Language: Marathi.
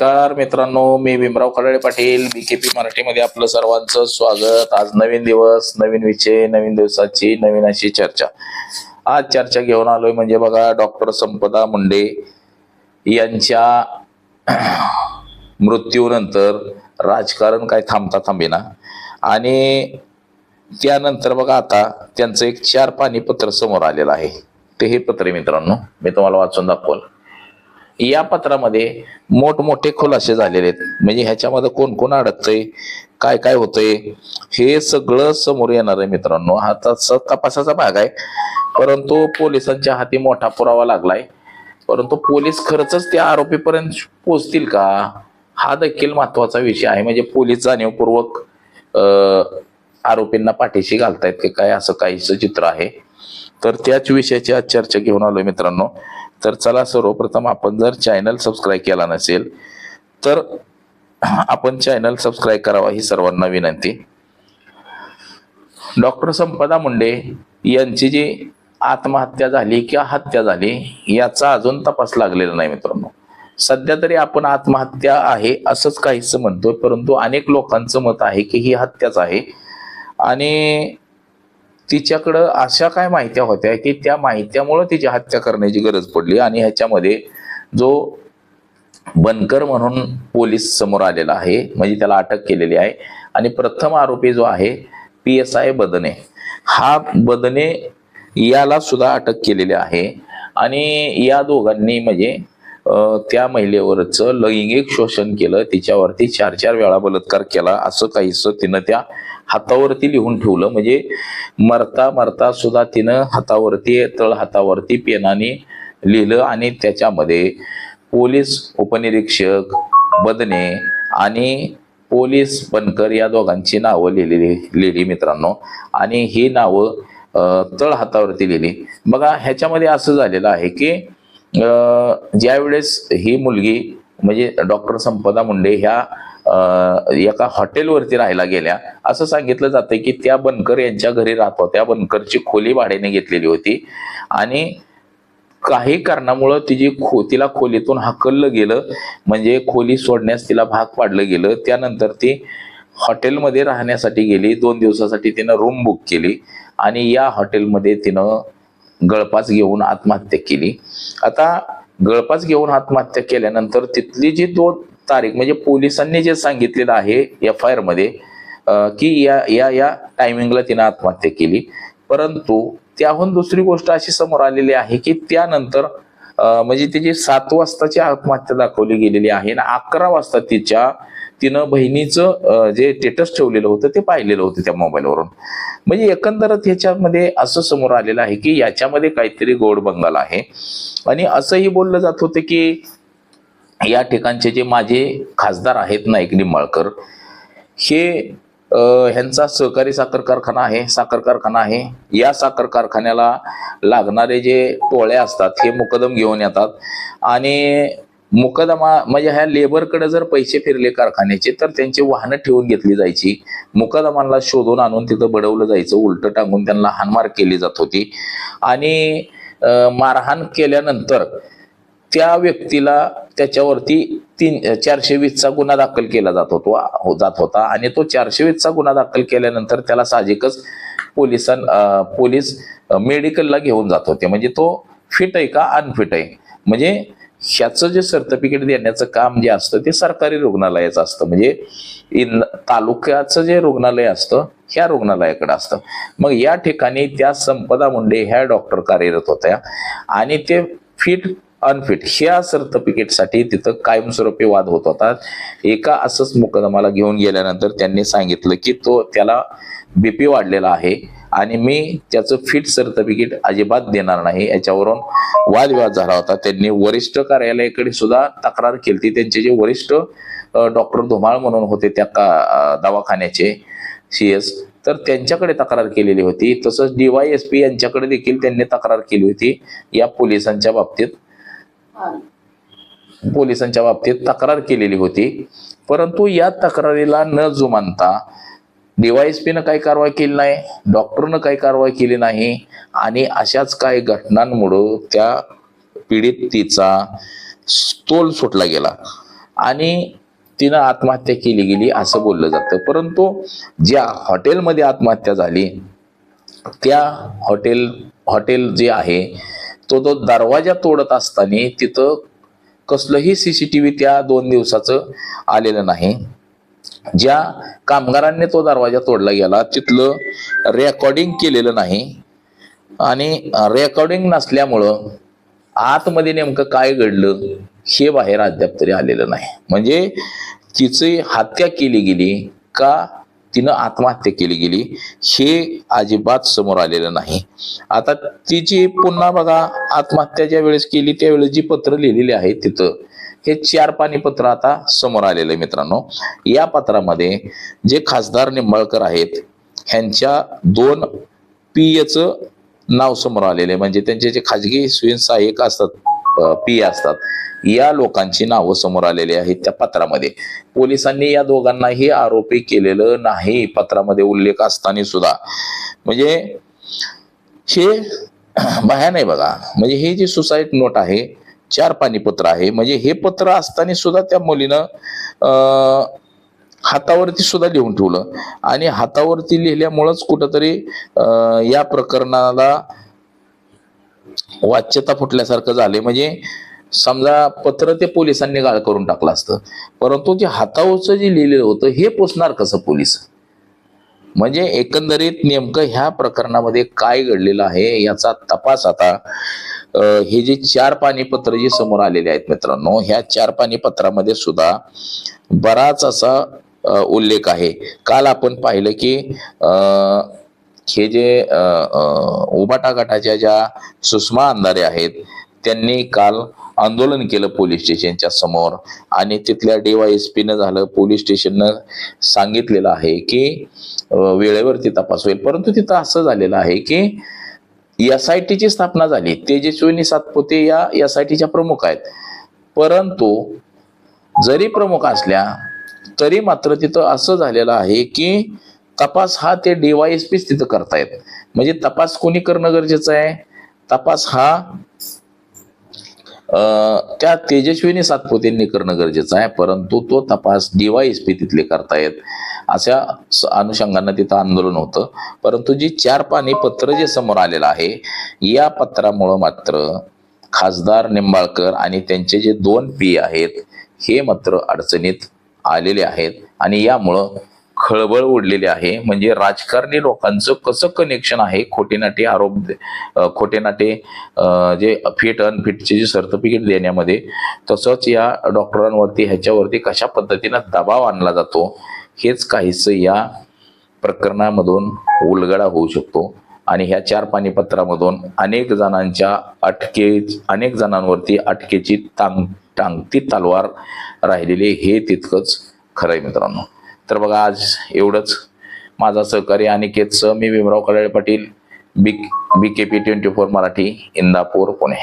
नमस्कार मित्रांनो मी भीमराव खडळे पाटील बीकेपी मराठीमध्ये आपलं सर्वांचं स्वागत. आज नवीन दिवस नवीन विषय नवीन दिवसाची नवीन अशी चर्चा. आज चर्चा घेऊन आलोय म्हणजे बघा डॉक्टर संपदा मुंडे यांच्या मृत्यूनंतर राजकारण काय थांबता थांबेना. आणि त्यानंतर बघा आता त्यांचं एक चार पाणी पत्र समोर आलेलं आहे. ते हे पत्र मित्रांनो. मी तुम्हाला वाचून दाखवलं. या पत्रामध्ये मोठमोठे खुलासे झालेले आहेत. म्हणजे ह्याच्यामध्ये कोण कोण अडकतंय काय काय होतंय हे सगळं समोर येणार आहे मित्रांनो. हा तसा तपासाचा भाग आहे. परंतु पोलिसांच्या हाती मोठा पुरावा लागलाय. परंतु पोलीस खरंच त्या आरोपीपर्यंत पोहोचतील का? हा देखील महत्त्वाचा विषय आहे. म्हणजे पोलीस जाणीवपूर्वक आरोपींना पाठीशी घालतायत की काय असं काहीच चित्र आहे. तर त्याच विषयाची आज चर्चा घेऊन आलोय मित्रांनो. तर चला सर्वप्रथम आपण जर चॅनल सबस्क्राईब केला नसेल तर आपण चॅनल सबस्क्राईब करावा ही सर्वांना विनंती. डॉक्टर संपदा मुंडे यांची जी आत्महत्या झाली किंवा हत्या झाली याचा अजून तपास लागलेला नाही मित्रांनो. सध्या तरी आपण आत्महत्या आहे असंच काहीच म्हणतोय परंतु अनेक लोकांचं मत आहे की ही हत्याच आहे. आणि तिच्याकडं अशा काय माहित्या होत्या की त्या माहित्यामुळं तिची हत्या करण्याची गरज पडली आणि ह्याच्यामध्ये जो बनकर म्हणून पोलीस समोर आलेला आहे म्हणजे त्याला अटक केलेली आहे. आणि प्रथम आरोपी जो आहे पी एस आय बदने. हा बदने याला सुद्धा अटक केलेली आहे. आणि या दोघांनी म्हणजे त्या महिलेवरचं लैंगिक शोषण केलं. तिच्यावरती चार चार वेळा बलात्कार केला. असं काहीसं तिनं त्या हातावरती लिहून ठेवलं. म्हणजे मरता मरता सुद्धा तिनं हातावरती तळ हातावरती पेनाने लिहिलं आणि त्याच्यामध्ये पोलीस उपनिरीक्षक बदने आणि पोलीस बनकर या दोघांची नावं लिहिलेली लिहिली मित्रांनो. आणि ही नावं तळ हातावरती लिहिली. बघा ह्याच्यामध्ये असं झालेलं आहे की ज्या ज्यावेळेस ही मुलगी म्हणजे डॉक्टर संपदा मुंडे ह्या एका हॉटेलवरती राहायला गेल्या असं सांगितलं जातं की त्या बनकर यांच्या घरी राहत होत्या. बनकरची खोली भाड्याने घेतलेली होती. आणि काही कारणामुळं तिची खो तिला खोलीतून हाकललं गेलं. म्हणजे खोली सोडण्यास तिला भाग पाडलं गेलं. त्यानंतर ती हॉटेलमध्ये राहण्यासाठी गेली. दोन दिवसासाठी तिनं रूम बुक केली. आणि या हॉटेलमध्ये तिनं गळपास घेऊन आत्महत्या केली. आता गळपास घेऊन आत्महत्या केल्यानंतर तिथली जी दोन तारीख म्हणजे पोलिसांनी जे सांगितलेलं आहे एफ आय आरमध्ये की या या या टायमिंगला तिनं आत्महत्या केली. परंतु त्याहून दुसरी गोष्ट अशी समोर आलेली आहे की त्यानंतर म्हणजे तिची सात वाजताची आत्महत्या दाखवली गेलेली आहे आणि अकरा वाजता तिच्या तिनं बहिणीचं जे स्टेटस ठेवलेलं होतं ते पाहिलेलं होतं त्या मोबाईलवरून म्हणजे एकंदरच ह्याच्यामध्ये असं समोर आलेलं आहे की याच्यामध्ये काहीतरी गोड बंगाल आहे. आणि असंही बोललं जात होतं की या ठिकाणचे जे माझे खासदार आहेत नाईक निंबाळकर हे ह्यांचा सहकारी साखर कारखाना आहे साखर कारखाना आहे. या साखर कारखान्याला लागणारे जे टोळ्या असतात हे मुकदम घेऊन येतात. आणि मुकदमा म्हणजे ह्या लेबरकडे जर पैसे फिरले कारखान्याचे तर त्यांची वाहनं ठेवून घेतली जायची. मुकदमांना शोधून आणून तिथं बडवलं जायचं उलटं टांगून त्यांना हानमार केली जात होती. आणि मारहाण केल्यानंतर त्या व्यक्तीला त्याच्यावरती तीन चारशे वीसचा गुन्हा दाखल केला जात होतो हो- जात होता. आणि तो चारशे वीसचा गुन्हा दाखल केल्यानंतर त्याला साहजिकच पोलिसां पोलीस मेडिकलला घेऊन जात होते. म्हणजे तो फिट आहे का अनफिट आहे? म्हणजे ह्याचं जे सर्टिफिकेट देण्याचं काम जे असतं ते सरकारी रुग्णालयाचं असतं. म्हणजे तालुक्याचं जे रुग्णालय असतं ह्या रुग्णालयाकडे असतं. मग या ठिकाणी त्या संपदा मुंडे ह्या डॉक्टर कार्यरत होत्या. आणि ते फिट अनफिट ह्या सर्टिफिकेटसाठी तिथं कायमस्वरूपी वाद होत होता. एका असंच मुकदमाला घेऊन गेल्यानंतर त्यांनी सांगितलं की तो त्याला बीपी वाढलेला आहे. आणि मी त्याचं फिट सर्टिफिकेट अजिबात देणार नाही. याच्यावरून वादविवाद झाला होता. त्यांनी वरिष्ठ कार्यालयाकडे सुद्धा तक्रार केली त्यांचे जे वरिष्ठ डॉक्टर धुमाळ म्हणून होते त्या का दवाखान्याचे सी एस तर त्यांच्याकडे तक्रार केलेली होती. तसंच डीवाय एस पी यांच्याकडे देखील त्यांनी तक्रार केली होती. या पोलिसांच्या बाबतीत पोलिसांच्या बाबतीत तक्रार केलेली होती. परंतु या तक्रारीला न जुमानता डीवायएसपीनं काही कारवाई केली नाही डॉक्टरनं काही कारवाई केली नाही आणि अशाच काही घटनांमुळं त्या पीडितीचा तिचा तोल सुटला गेला. आणि तिनं आत्महत्या केली गेली असं बोललं जातं. परंतु ज्या हॉटेलमध्ये आत्महत्या झाली त्या हॉटेल हॉटेल जे आहे तो तो दरवाजा तोडत असताना तिथं कसलंही सी सी टी व्ही त्या दोन दिवसाचं आलेलं नाही. ज्या कामगारांनी तो दरवाजा तोडला गेला तिथलं रेकॉर्डिंग केलेलं नाही. आणि रेकॉर्डिंग नसल्यामुळं आतमध्ये नेमकं काय घडलं हे बाहेर अद्याप तरी आलेलं नाही. म्हणजे तिची हत्या केली गेली का तिनं आत्महत्या केली गेली हे अजिबात समोर आलेलं नाही. आता तिची पुन्हा बघा आत्महत्या ज्या वेळेस केली त्यावेळेस जी पत्र लिहिलेली आहेत तिथं हे चार पाणी पत्र आता समोर आलेलं आहे मित्रांनो. या पत्रामध्ये जे खासदार निंबाळकर आहेत ह्यांच्या दोन पीएचं नाव समोर आलेले म्हणजे त्यांचे जे खाजगी स्वयंसहाय्यक असतात पी असतात या लोकांची नावं समोर आलेली आहेत त्या पत्रामध्ये. पोलिसांनी या दोघांनाही आरोपी केलेलं नाही. पत्रामध्ये उल्लेख असताना सुद्धा. म्हणजे हे भयान आहे बघा. म्हणजे हे जे सुसाईड नोट आहे चार पाणी पत्र आहे. म्हणजे हे पत्र असताना सुद्धा त्या मुलीनं अं, हातावरती सुद्धा लिहून ठेवलं. आणि हातावरती लिहिल्यामुळंच कुठंतरी अं, या प्रकरणाला वाच्यता फुटल्यासारखं झाले म्हणजे समजा पत्र ते पोलिसांनी गाळ करून टाकलं असतं. परंतु जे हातावरचं जे लिहिलेलं होतं हे पोचणार कसं पोलीस? म्हणजे एकंदरीत नेमकं ह्या प्रकरणामध्ये काय घडलेलं आहे याचा तपास आता हे जे चार पाणीपत्र जे समोर आलेले आहेत मित्रांनो ह्या चार पाणीपत्रामध्ये सुद्धा बराच असा उल्लेख आहे. काल आपण पाहिलं की हे जे उबाटा गटाच्या ज्या सुषमा अंधारे आहेत त्यांनी काल आंदोलन केलं पोलीस स्टेशनच्या समोर. आणि तिथल्या डीवायएसपीनं झालं पोलीस स्टेशननं सांगितलेलं आहे की वेळेवरती तपास होईल. परंतु तिथं असं झालेलं आहे की एस आय टीची स्थापना झाली. तेजस्विनी सातपुते या एस आय टीच्या प्रमुख आहेत. परंतु जरी प्रमुख असल्या तरी मात्र तिथं असं झालेलं आहे की तपास हा ते डीवायएसपीच तिथं करतायत. म्हणजे तपास कोणी करणं गरजेचं आहे? तपास हा त्या तेजस्विनी सातपुतेंनी करणं गरजेचं आहे. परंतु तो तपास डीवायएसपी तिथले करतायत. अशा स- अनुषंगानं तिथं आंदोलन होतं. परंतु जी चार पाणी पत्र जे समोर आलेलं आहे या पत्रामुळं मात्र खासदार निंबाळकर आणि त्यांचे जे दोन पी आहेत हे मात्र अडचणीत आलेले आहेत आणि यामुळं खळबळ उडलेली आहे. म्हणजे राजकारणी लोकांचं कसं कनेक्शन आहे? खोटेनाटे आरोप खोटेनाटे जे फिट अनफिटचे जे सर्टिफिकेट देण्यामध्ये तसंच या डॉक्टरांवरती ह्याच्यावरती कशा पद्धतीनं दबाव आणला जातो? हेच काहीसं या प्रकरणामधून उलगडा होऊ शकतो. आणि ह्या चार पाणीपत्रामधून अनेक जणांच्या अटके अनेक जणांवरती अटकेची टांग टांगती तलवार राहिलेली हे तितकंच खरं आहे मित्रांनो. तर बघा आज एवढंच. माझा सहकारी अनिकेतसह मी Bhimrao Kadale Patil B B K P twenty four Marathi Indapur Pune.